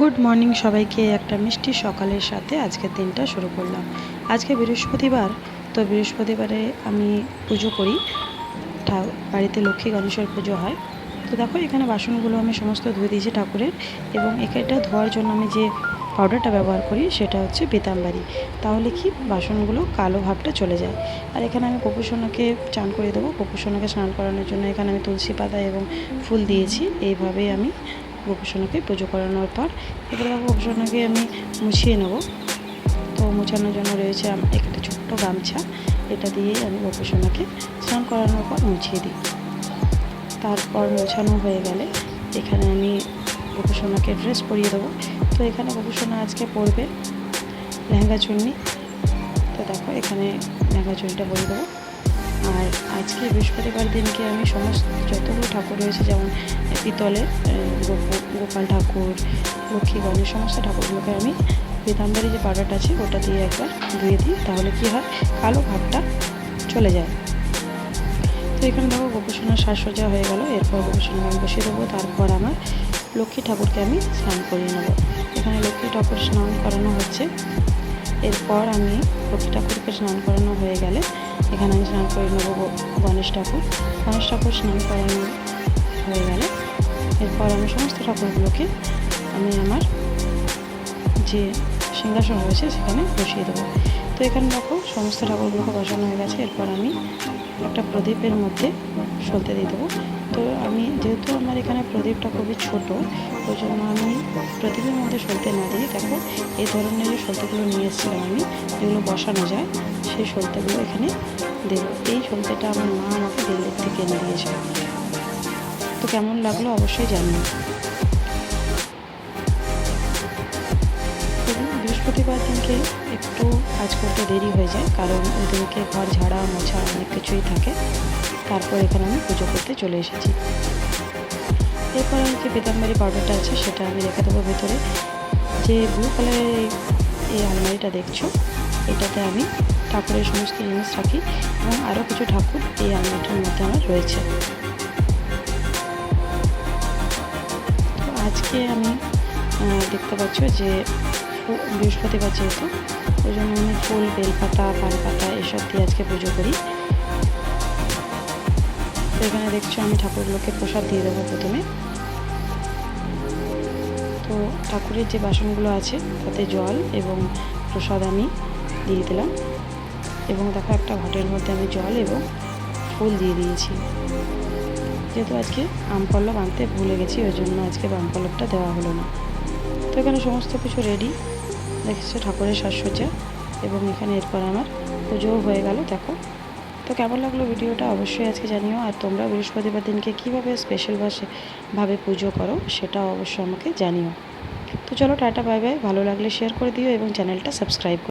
Good morning সবাইকে, একটা মিষ্টি সকালের সাথে আজকের দিনটা শুরু করলাম। আজকে বৃহস্পতিবার, তো বৃহস্পতিবারে আমি পুজো করি। বাড়িতে লক্ষ্মী গণেশের পুজো হয়। তো দেখো, এখানে বাসনগুলো আমি সমস্ত ধুয়ে দিয়েছি ঠাকুরের এবং এটা ধোয়ার জন্য আমি যে পাউডারটা ব্যবহার করি, সেটা হচ্ছে পিতাম্বারি তাহলে কি? বাসনগুলো কালো ভাবটা চলে যায়। আর এখানে আমি পপুসোনাকে চান করে দেবো। পপুসোনাকে স্নান করানোর জন্য এখানে আমি তুলসী পাতা এবং ফুল দিয়েছি। এইভাবেই আমি গোপুসোনাকে পুজো করানোর পর এবারে গোপুসোনাকে আমি মুছিয়ে নেব। তো মোছানোর জন্য রয়েছে একটা ছোট্ট গামছা। এটা দিয়েই আমি গোপুসোনাকে স্নান করানোর পর মুছিয়ে দিই। তারপর মোছানো হয়ে গেলে এখানে আমি গোপুসোনাকে ড্রেস পরিয়ে দেবো। তো এখানে গোপুসোনা আজকে পরবে লেহেঙ্গা চুন্নি। তো দেখো এখানে লেহেঙ্গা চুন্নিটা পরিয়ে দেবো। আর আজকে বৃহস্পতিবার দিনকে আমি সমস্ত যতগুলো ঠাকুর রয়েছে, যেমন পিতলে গোপাল ঠাকুর, লক্ষ্মী গণেশ, সমস্ত ঠাকুরগুলোকে আমি পীতাম্বরী যে পাউডারটা আছে, ওটা দিয়ে একবার ধুয়ে দিই, তাহলে কি হয়? কালো ভাবটা চলে যায়। তো এখানে দেখো গোপসোনার সাজসজ্জা হয়ে গেল, এরপর গোপসোনা আমি বসিয়ে দেবো, তারপর আমার লক্ষ্মী ঠাকুরকে আমি স্নান করিয়ে নেব। এখানে লক্ষ্মী ঠাকুর স্নান করানো হচ্ছে। এরপর আমি লক্ষ্মী ঠাকুরকে স্নান করানো হয়ে গেলে এখানে আমি স্নান করে নেব গণেশ ঠাকুর। গণেশ ঠাকুর স্নান করানো হয়ে গেলে এরপর আমি সমস্ত ঠাকুরগুলোকে আমি আমার যে সিংহাসন রয়েছে সেখানে বসিয়ে দেবো। তো এখানে দেখো সমস্ত ঠাকুরগুলোকে বসানো হয়ে গেছে। এরপর আমি একটা প্রদীপের মধ্যে সলতে দিয়ে দেবো। তো আমি যেহেতু আমার এখানে প্রদীপটা খুবই ছোট ওই জন্য আমি প্রদীপের মধ্যে সলতে না দিয়ে দেখো এই ধরনের যে সলতেগুলো নিয়ে এসেছিলাম আমি, যেগুলো বসানো যায়, সেই সলতেগুলো এখানে দেবো। এই সলতেটা আমার মা আমাকে দিল্লির থেকে এনে দিয়েছে। তো কেমন লাগল অবশ্যই জানিও। বৃহস্পতিবার দিনকে একটু কাজ করতে দেরি হয়ে যায়, কারণ ওই দিনকে ঘর ঝাড়া, মোছা অনেক কিছুই থাকে। তারপর এখানে আমি পুজো করতে চলে এসেছি। এরপর আমি যে পিতাম্বরী পাউডারটা আছে, সেটা আমি রেখে দেবো ভেতরে। যে ব্লু কালারের এই- আলমারিটা দেখছ, এটাতে আমি ঠাকুরের সমস্ত জিনিস রাখি এবং আরও কিছু ঠাকুর এই আলমারিটার মধ্যে আমার রয়েছে। আজকে আমি দেখতে পাচ্ছ যে বৃহস্পতিবার যেহেতু, ওই জন্য আমি ফুল, বেলপাতা পাতা এসব দিয়ে আজকে পুজো করি। তো এখানে দেখছ আমি ঠাকুরগুলোকে প্রসাদ দিয়ে দেবো প্রথমে। তো ঠাকুরের যে বাসনগুলো আছে, তাতে জল এবং প্রসাদ আমি দিয়ে দিলাম। এবং দেখো একটা ঘটের মধ্যে আমি জল এবং ফুল দিয়ে দিয়েছি। যেহেতু আজকে আম পল্লব আনতে ভুলে গেছি, ওই জন্য আজকে আম পল্লবটা দেওয়া হলো না। তো এখানে সমস্ত কিছু রেডি দেখেছ ঠাকুরের সাজসজ্জা এবং এখানে এরপর আমার পুজোও হয়ে গেল, দেখো। তো কেমন লাগল ভিডিওটা অবশ্যই আজকে জানিও। আর তোমরা বৃহস্পতিবার দিনকে কীভাবে স্পেশাল ভাবে পুজো করো সেটাও অবশ্যই আমাকে জানিও। তো চলো টাটা বাই বাই ভালো লাগলে শেয়ার করে দিও এবং চ্যানেলটা সাবস্ক্রাইব